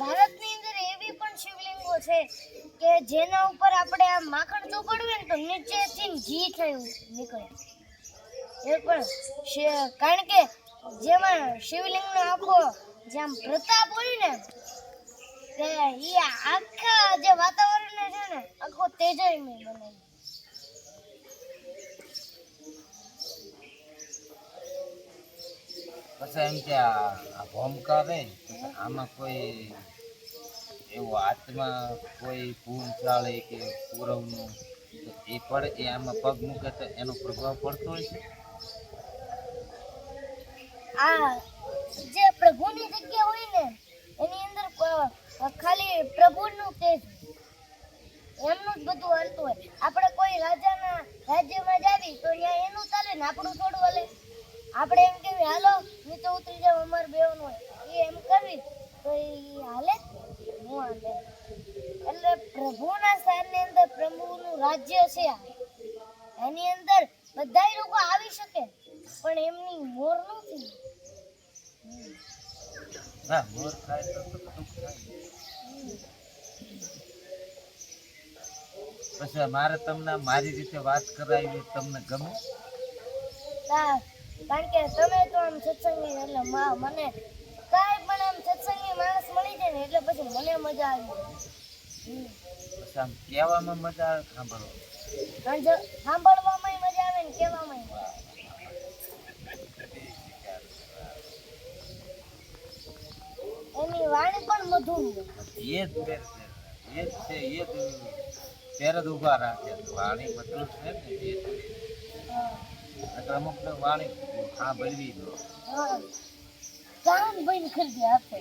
ભારતની અંદર એવી પણ શિવલિંગો છે કે જેના ઉપર આપણે આ માખણ ચોપડવે ને તો નીચેથી ઘી થયું નીકળે. એ પણ કારણ કે જેમાં શિવલિંગનો આખો જેમ પ્રતાપ હોય ને, તે એ આખા જે વાતાવરણને છે ને, આખો તેજયમય બનાવી. પછી એમ કે આ ભૂમકા રે આમાં કોઈ એવો આત્મા કોઈ ભૂમ ચાલે કે પૂરવનું એ પડે, એ આમાં પગ મૂકે તો એનો પ્રભાવ પડતો હોય છે આ જે પ્રભુની જગ્યા હોય ને, એની અંદર ખાલી પ્રભુનું તેજ. એમનું જ બધું હાલતું હોય આપણે કોઈ રાજાના રાજ્યમાં જાવી તો ત્યાં એનું ચાલે ને, આપણું થોડું હાલે આપણે એમ કેવી હાલો નીચે ઉતરી જાઉં અમાર બેવાનું એ એમ કરવી તો એ હાલે હું હાલે. એટલે પ્રભુના સ્થાનની અંદર પ્રભુનું રાજ્ય છે એની અંદર બધા લોકો આવી શકે પણ એમની મોર નથી. ના મોર ખાય તો તો પછી મારે તમને મારી રીતે વાત કરાવી તમને ગમે? હા, કારણ કે તમે તો આમ સત્સંગી એટલે મા- મને કાંઈ પણ આમ સત્સંગી માણસ મળી જાય ને એટલે પછી મને મજા આવી જાય. કહેવામાં મજા આવે સાંભળવા સાંભળવામાં? મજા આવે ને કહેવામાં એની વાણી પણ મધુર એ જ એ જ છે એ જ પેર જ ઊભા રાખે વાણી મધુર છે ને એ તો વાણી હા ભરવી દો હા. કાન બંધ કરી દે આપે